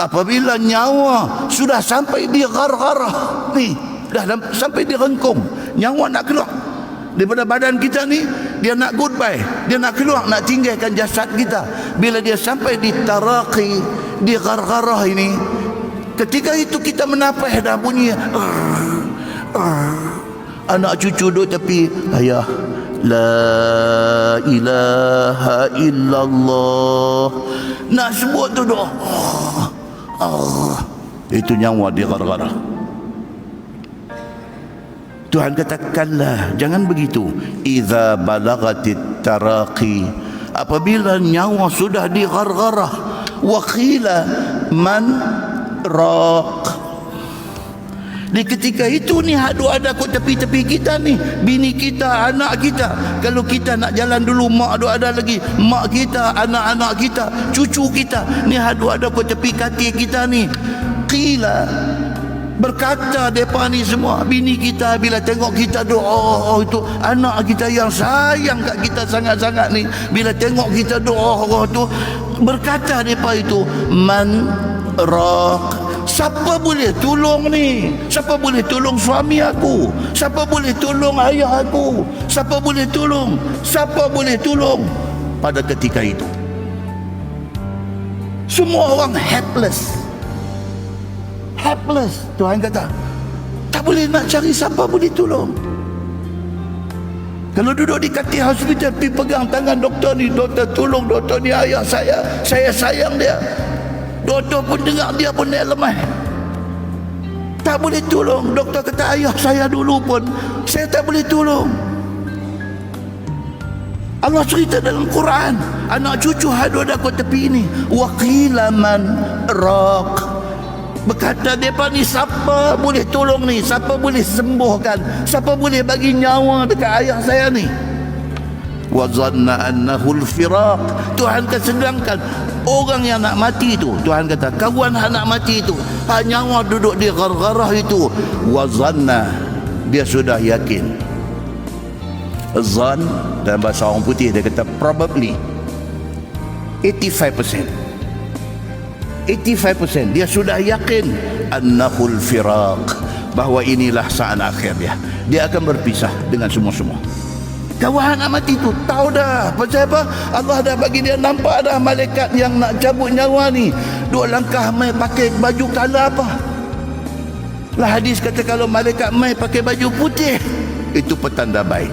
apabila nyawa sudah sampai di gar-garah ni dah sampai di rengkung nyawa nak keluar. Daripada badan kita ni dia nak goodbye dia nak keluar nak tinggalkan jasad kita. Bila dia sampai di taraqi di gar-garah ini ketika itu kita menapah dah bunyi anak cucu duduk tepi ayah La ilaha illallah. Nak sebut tu doa oh. Itu nyawa di gara-gara Tuhan katakanlah Jangan begitu Iza balagatit taraqi Apabila nyawa sudah di gara-gara Wakila man raq di ketika itu ni hadu ada kat tepi-tepi kita ni. Bini kita, anak kita. Kalau kita nak jalan dulu Mak ada ada lagi. Mak kita, anak-anak kita Cucu kita. Ni hadu ada kat tepi katil kita ni. Qila. Berkata mereka ni semua Bini kita bila tengok kita doa oh, itu Anak kita yang sayang kat kita sangat-sangat ni. Bila tengok kita doa oh, tu Berkata mereka itu Man raq Siapa boleh tolong ni? Siapa boleh tolong suami aku? Siapa boleh tolong ayah aku? Siapa boleh tolong? Siapa boleh tolong? Pada ketika itu. Semua orang helpless. Helpless. Tuhan kata, tak boleh nak cari siapa boleh tolong. Kalau duduk di katil hospital, pergi pegang tangan doktor ni, doktor tolong doktor ni ayah saya, saya sayang dia. Doktor pun dengar dia pun dia lemah. Tak boleh tolong. Doktor kata ayah saya dulu pun saya tak boleh tolong. Allah cerita dalam Quran anak cucu hadu ada tepi ini waqila man raq. Berkata depa ni siapa boleh tolong ni? Siapa boleh sembuhkan? Siapa boleh bagi nyawa dekat ayah saya ni? Wa zanna annahu al-firaq Tuhan kesedangkan orang yang nak mati itu Tuhan kata kawan yang nak mati itu hak nyawa duduk di gar-garah itu. Wa zanna dia sudah yakin. Zan dalam bahasa orang putih dia kata probably 85% 85% dia sudah yakin annahul firaq bahawa inilah saat akhir dia. Dia akan berpisah dengan semua-semua kawan nak mati tu. Tahu dah. Pasal apa? Allah dah bagi dia nampak dah malaikat yang nak cabut nyawa ni. Dua langkah mai pakai baju kala apa? Lah hadis kata kalau malaikat mai pakai baju putih itu petanda baik.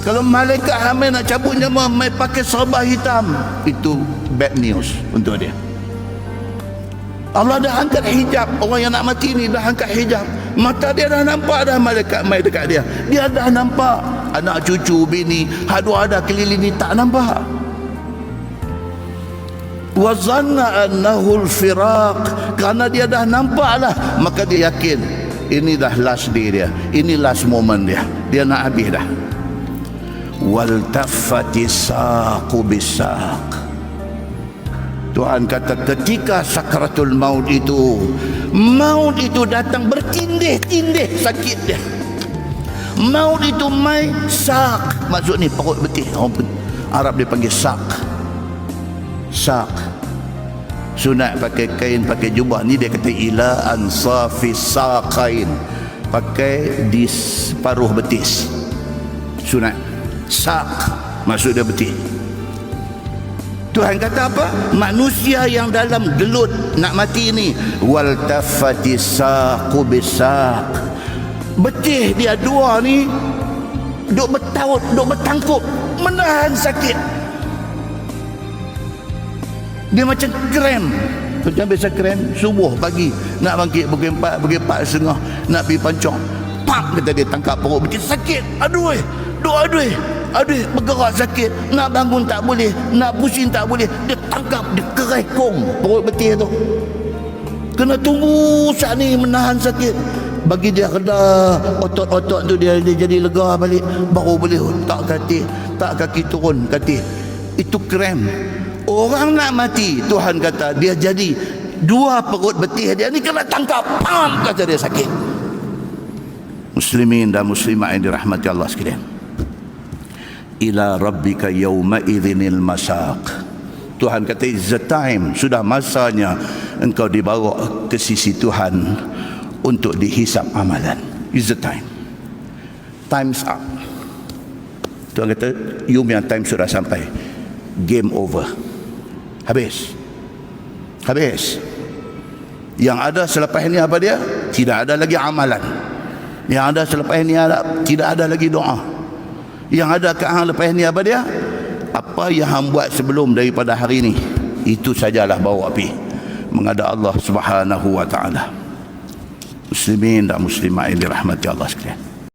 Kalau malaikat hamil nak cabut nyawa mai pakai serba hitam itu bad news untuk dia. Allah dah angkat hijab. Orang yang nak mati ni dah angkat hijab. Mata dia dah nampak dah malaikat mai dekat dia. Dia dah nampak anak cucu bini hadu ada keliling ni tak nampak. Wa zanna annahu al-firaq kerana dia dah nampak lah maka dia yakin ini dah last day dia. Ini last moment dia. Dia nak habis dah. Wal taffati saqu bisaq Tuhan kata ketika sakratul maut itu maut itu datang bertindih-tindih sakit dia maut itu mai sak. Maksud ni perut betih Arab dia panggil sak. Sak. Sunat pakai kain pakai jubah ni dia kata ila ansafi saqain pakai di separuh betis. Sunat. Sak. Maksud dia betih Tuhan kata apa? Manusia yang dalam gelut nak mati ni wal tafati saqu bisaq. Betih dia dua ni duk bertaut, duk bertangkup, menahan sakit. Dia macam krem. Macam biasa krem subuh pagi nak bangkit pukul 4, pukul 4 setengah nak pergi pancong. Pak kata dia tangkap perut betul sakit. Aduh, aduh, aduh. Aduh bergerak sakit Nak bangun tak boleh Nak pusing tak boleh Dia tangkap Dia kerekong Perut betih tu Kena tunggu saat ni Menahan sakit Bagi dia reda Otot-otot tu dia, dia jadi lega balik. Baru boleh Tak kaki Tak kaki turun kaki. Itu krem Orang nak mati Tuhan kata Dia jadi Dua perut betih dia ni kena tangkap. Pam Kata dia sakit. Muslimin dan muslimah yang dirahmati Allah sekalian. Ila rabbika yawma idhinil masaq Tuhan kata it's the time. Sudah masanya engkau dibawa ke sisi Tuhan untuk dihisap amalan. It's the time. Time's up. Tuhan kata you punya time sudah sampai. Game over. Habis. Habis. Yang ada selepas ini apa dia? Tidak ada lagi amalan. Yang ada selepas ini ada, tidak ada lagi doa. Yang ada ke lepas ini apa dia? Apa yang hang buat sebelum daripada hari ini itu sajalah bau api. Menghadap Allah Subhanahu wa taala muslimin dan muslimat yang dirahmati Allah sekalian